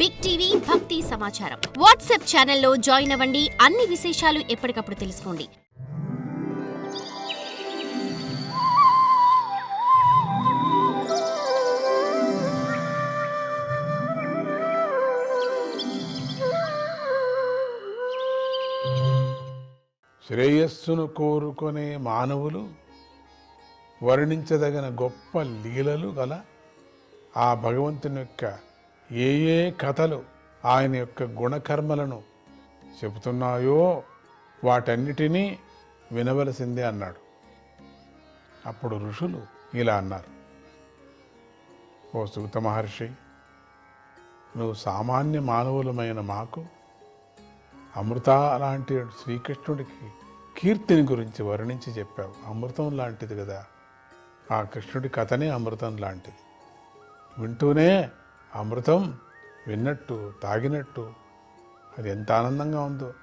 Big TV భక్తి సమాచారం WhatsApp ఛానల్లో జాయిన్ అవ్వండి. అన్ని విశేషాలు ఎప్పటికప్పుడు తెలుసుకోండి. శ్రేయస్సును కోరుకునే మానవులు వర్ణించదగిన గొప్ప లీలలు గల ఆ భగవంతుని యొక్క ఏ ఏ కథలు ఆయన యొక్క గుణకర్మలను చెబుతున్నాయో వాటన్నిటినీ వినవలసిందే అన్నాడు. అప్పుడు ఋషులు ఇలా అన్నారు. ఓ సూత మహర్షి నువ్వు సామాన్య మానవులమైన మాకు అమృత లాంటి శ్రీకృష్ణుడికి కీర్తిని గురించి వర్ణించి చెప్పావు. అమృతం లాంటిది కదా. ఆ కృష్ణుడి కథనే అమృతం లాంటిది. వింటూనే అమృతం విన్నట్టు తాగినట్టు అది ఎంత ఆనందంగా ఉందో.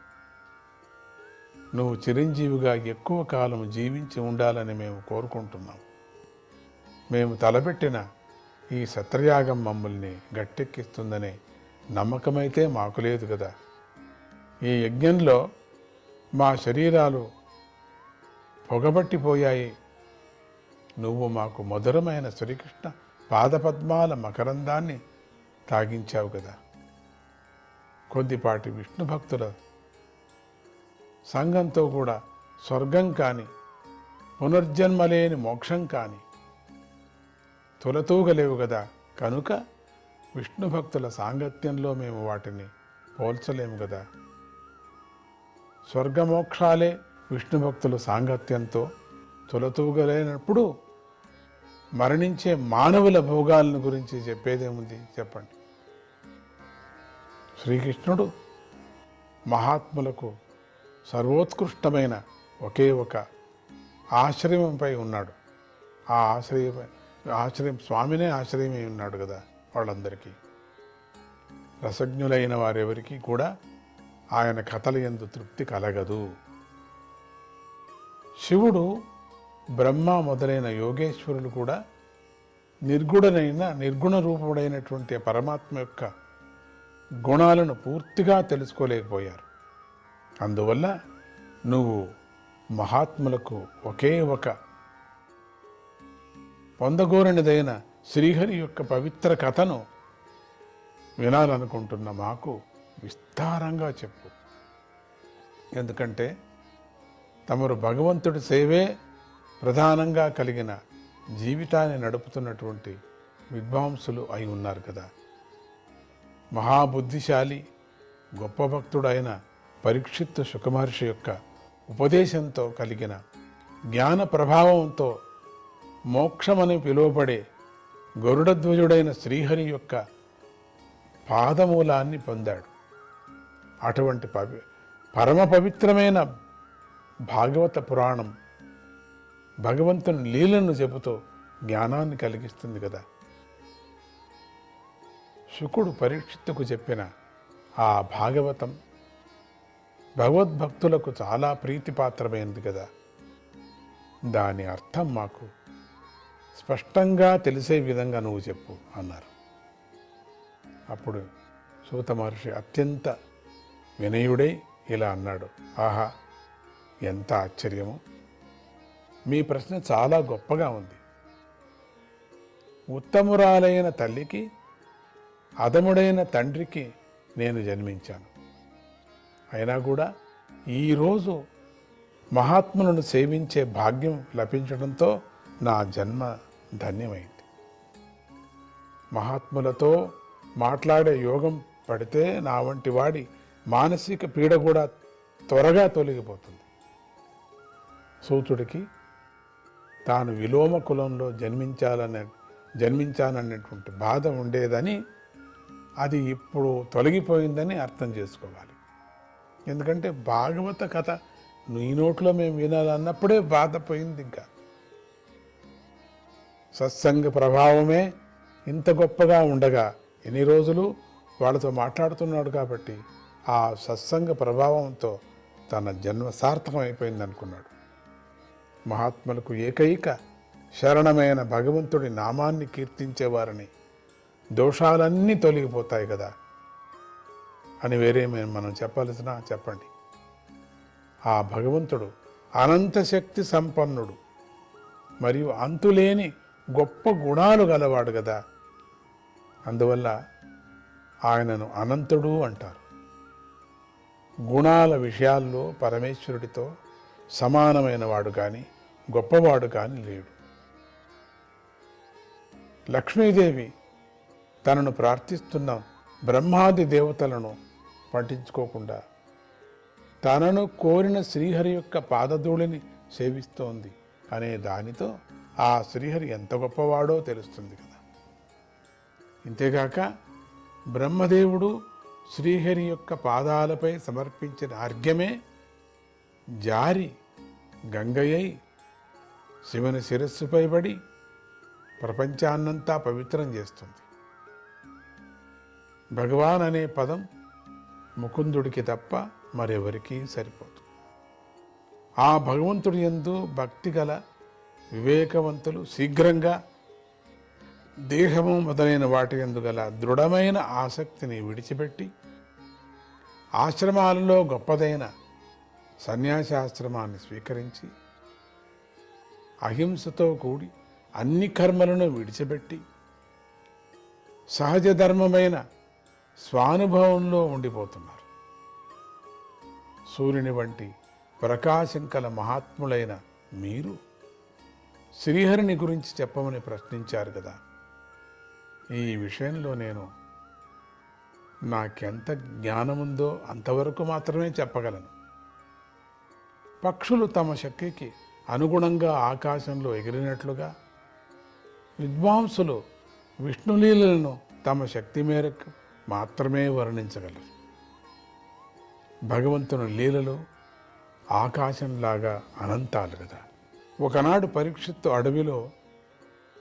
నువ్వు చిరంజీవిగా ఎక్కువ కాలం జీవించి ఉండాలని మేము కోరుకుంటున్నాం. మేము తలపెట్టిన ఈ సత్రయాగం మమ్మల్ని గట్టెక్కిస్తుందనే నమ్మకమైతే మాకు లేదు కదా. ఈ యజ్ఞంలో మా శరీరాలు పొగబట్టిపోయాయి. నువ్వు మాకు మధురమైన శ్రీకృష్ణ పాదపద్మాల మకరందాన్ని తాగించావు కదా. కొద్దిపాటి విష్ణు భక్తుల సంఘంతో కూడా స్వర్గం కాని పునర్జన్మలేని మోక్షం కాని తులతూగలేవు కదా. కనుక విష్ణు భక్తుల సాంగత్యంలో మేము వాటిని పోల్చలేము కదా. స్వర్గమోక్షాలే విష్ణు భక్తుల సాంగత్యంతో తులతూగలేనప్పుడు మరణించే మానవుల భోగాలను గురించి చెప్పేదేముంది? చెప్పండి. శ్రీకృష్ణుడు మహాత్ములకు సర్వోత్కృష్టమైన ఒకే ఒక ఆశ్రయంపై ఉన్నాడు. ఆ ఆశ్రయం ఆశ్రయం స్వామినే ఆశ్రయమై ఉన్నాడు కదా వాళ్ళందరికీ. రసజ్ఞులైన వారెవరికి కూడా ఆయన కథల ఎందు తృప్తి కలగదు. శివుడు బ్రహ్మ మొదలైన యోగేశ్వరులు కూడా నిర్గుణనైన నిర్గుణ రూపుడైనటువంటి పరమాత్మ యొక్క గుణాలను పూర్తిగా తెలుసుకోలేకపోయారు. అందువల్ల నువ్వు మహాత్ములకు ఒకే ఒక పొందగోరనిదైన శ్రీహరి యొక్క పవిత్ర కథను వినాలనుకుంటున్న మాకు విస్తారంగా చెప్పు. ఎందుకంటే తమరు భగవంతుడి సేవే ప్రధానంగా కలిగిన జీవితాన్ని నడుపుతున్నటువంటి విద్వాంసులు అయి ఉన్నారు కదా. మహాబుద్ధిశాలి గొప్ప భక్తుడైన పరీక్షిత్తు సుఖమహర్షి యొక్క ఉపదేశంతో కలిగిన జ్ఞాన ప్రభావంతో మోక్షమని పిలువబడే గరుడధ్వజుడైన శ్రీహరి యొక్క పాదమూలాన్ని పొందాడు. అటువంటి పవి పరమ పవిత్రమైన భాగవత పురాణం భగవంతుని లీలను చెబుతూ జ్ఞానాన్ని కలిగిస్తుంది కదా. శుకుడు పరీక్షిత్తుకు చెప్పిన ఆ భాగవతం భగవద్భక్తులకు చాలా ప్రీతిపాత్రమైనది కదా. దాని అర్థం మాకు స్పష్టంగా తెలిసే విధంగా నువ్వు చెప్పు అన్నారు. అప్పుడు సూత మహర్షి అత్యంత వినయుడై ఇలా అన్నాడు. ఆహా ఎంత ఆశ్చర్యము! మీ ప్రశ్న చాలా గొప్పగా ఉంది. ఉత్తమురాలైన తల్లికి అదముడైన తండ్రికి నేను జన్మించాను. అయినా కూడా ఈరోజు మహాత్ములను సేవించే భాగ్యం లభించడంతో నా జన్మ ధన్యమైంది. మహాత్ములతో మాట్లాడే యోగం పడితే నా వంటి వాడి మానసిక పీడ కూడా త్వరగా తొలగిపోతుంది. సూతుడికి తాను విలోమ కులంలో జన్మించాలనే జన్మించాననేటువంటి బాధ ఉండేదని అది ఇప్పుడు తొలగిపోయిందని అర్థం చేసుకోవాలి. ఎందుకంటే భాగవత కథ నీ నోట్లో మేము వినాలన్నప్పుడే బాధ పోయింది ఇంకా. సత్సంగ ప్రభావమే ఇంత గొప్పగా ఉండగా ఎన్ని రోజులు వాళ్ళతో మాట్లాడుతున్నాడు కాబట్టి ఆ సత్సంగ ప్రభావంతో తన జన్మ సార్థకం అయిపోయింది అనుకున్నాడు మహాత్ములకు ఏకైక శరణమైన భగవంతుడి నామాన్ని కీర్తించేవారని దోషాలన్నీ తొలగిపోతాయి కదా అని వేరే మనం చెప్పాల్సిన చెప్పండి. ఆ భగవంతుడు అనంత శక్తి సంపన్నుడు మరియు అంతులేని గొప్ప గుణాలు గలవాడు కదా. అందువల్ల ఆయనను అనంతుడు అంటారు. గుణాల విషయాల్లో పరమేశ్వరుడితో సమానమైన వాడు కానీ గొప్పవాడు కానీ లేడు. లక్ష్మీదేవి తనను ప్రార్థిస్తున్న బ్రహ్మాది దేవతలను పట్టించుకోకుండా తనను కోరిన శ్రీహరి యొక్క పాదధూళిని సేవిస్తోంది అనే దానితో ఆ శ్రీహరి ఎంత గొప్పవాడో తెలుస్తుంది కదా. ఇంతేగాక బ్రహ్మదేవుడు శ్రీహరి యొక్క పాదాలపై సమర్పించిన అర్ఘ్యమే జారి గంగయ్యై శివుని శిరస్సుపై పడి ప్రపంచాన్నంతా పవిత్రం చేస్తుంది. భగవాన్ అనే పదం ముకుందుడికి తప్ప మరెవరికీ సరిపోదు. ఆ భగవంతుడి యందు భక్తి గల వివేకవంతులు శీఘ్రంగా దేహము మొదలైన వాటి యందు గల దృఢమైన ఆసక్తిని విడిచిపెట్టి ఆశ్రమాలలో గొప్పదైన సన్యాసాశ్రమాన్ని స్వీకరించి అహింసతో కూడి అన్ని కర్మలను విడిచిపెట్టి సహజ ధర్మమైన స్వానుభవంలో ఉండిపోతున్నారు. సూర్యుని వంటి ప్రకాశం కల మహాత్ములైన మీరు శ్రీహరిని గురించి చెప్పమని ప్రశ్నించారు కదా. ఈ విషయంలో నేను నాకెంత జ్ఞానముందో అంతవరకు మాత్రమే చెప్పగలను. పక్షులు తమ శక్తికి అనుగుణంగా ఆకాశంలో ఎగిరినట్లుగా విద్వాంసులు విష్ణులీలను తమ శక్తి మేరకు మాత్రమే వర్ణించగలరు. భగవంతుని లీలలు ఆకాశంలాగా అనంతాలు కదా. ఒకనాడు పరీక్షిత్తు అడవిలో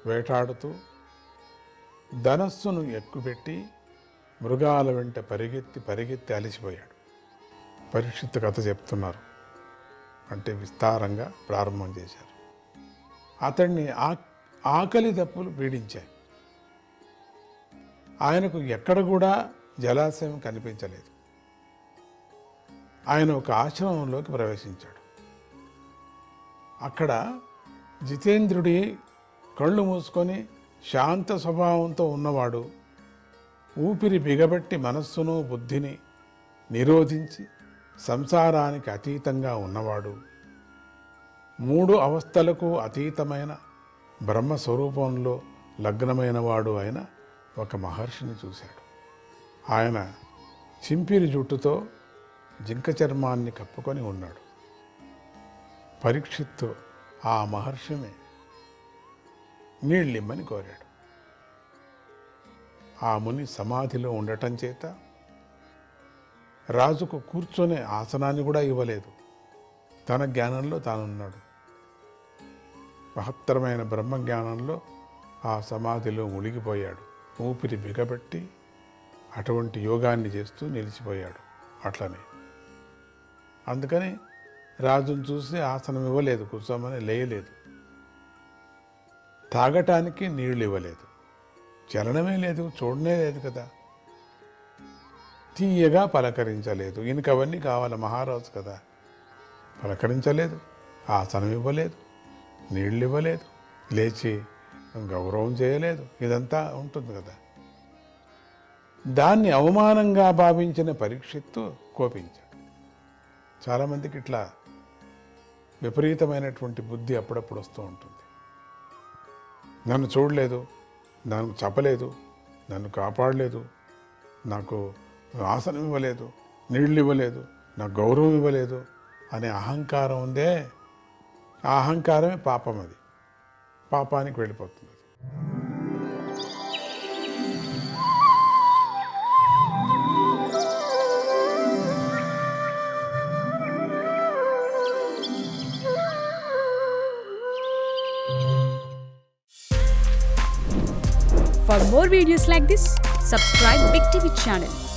వేటాడుతూ ధనస్సును ఎక్కుపెట్టి మృగాల వెంట పరిగెత్తి పరిగెత్తి అలసిపోయాడు. పరీక్షిత్తు కథ చెప్తున్నారు. అంటే విస్తారంగా ప్రారంభం చేశారు. అతన్ని ఆ ఆకలి దప్పులు పీడించాయి. ఆయనకు ఎక్కడ కూడా జలాశయం కనిపించలేదు. ఆయన ఒక ఆశ్రమంలోకి ప్రవేశించాడు. అక్కడ జితేంద్రుడి కళ్ళు మూసుకొని శాంత స్వభావంతో ఉన్నవాడు ఊపిరి బిగబెట్టి మనస్సును బుద్ధిని నిరోధించి సంసారానికి అతీతంగా ఉన్నవాడు. మూడు అవస్థలకు అతీతమైన బ్రహ్మస్వరూపంలో లగ్నమైనవాడు అయిన ఒక మహర్షిని చూశాడు. ఆయన చింపిరి జుట్టుతో జింక చర్మాన్ని కప్పుకొని ఉన్నాడు. పరీక్షిత్తు ఆ మహర్షిని నీళ్ళిమ్మని కోరాడు. ఆ ముని సమాధిలో ఉండటం చేత రాజుకు కూర్చొనే ఆసనాన్ని కూడా ఇవ్వలేదు. తన జ్ఞానంలో తానున్నాడు. మహత్తరమైన బ్రహ్మజ్ఞానంలో ఆ సమాధిలో మునిగిపోయాడు. ఊపిరి బిగబెట్టి అటువంటి యోగాన్ని చేస్తూ నిలిచిపోయాడు అట్లనే. అందుకని రాజును చూసి ఆసనం ఇవ్వలేదు కూర్చోమని లేయలేదు. తాగటానికి నీళ్ళు ఇవ్వలేదు. చలనమే లేదు చూడనే లేదు కదా. తీయగా పలకరించలేదు. ఈయనకి అవన్నీ కావాలి మహారాజు కదా. పలకరించలేదు. ఆసనం ఇవ్వలేదు. నీళ్ళు ఇవ్వలేదు. లేచి గౌరవం చేయలేదు. ఇదంతా ఉంటుంది కదా. దాన్ని అవమానంగా భావించిన పరీక్షిత్తు కోపించాడు. చాలామందికి ఇట్లా విపరీతమైనటువంటి బుద్ధి అప్పుడప్పుడు వస్తూ ఉంటుంది. నన్ను చూడలేదు. నన్ను చెప్పలేదు నన్ను కాపాడలేదు. నాకు ఆసనం ఇవ్వలేదు నీళ్ళు ఇవ్వలేదు నాకు గౌరవం ఇవ్వలేదు అనే అహంకారం ఉందే. ఆ అహంకారమే పాపం అది. పాపానికి వెళ్ళిపోతుంది for For more videos like this, subscribe Big TV channel.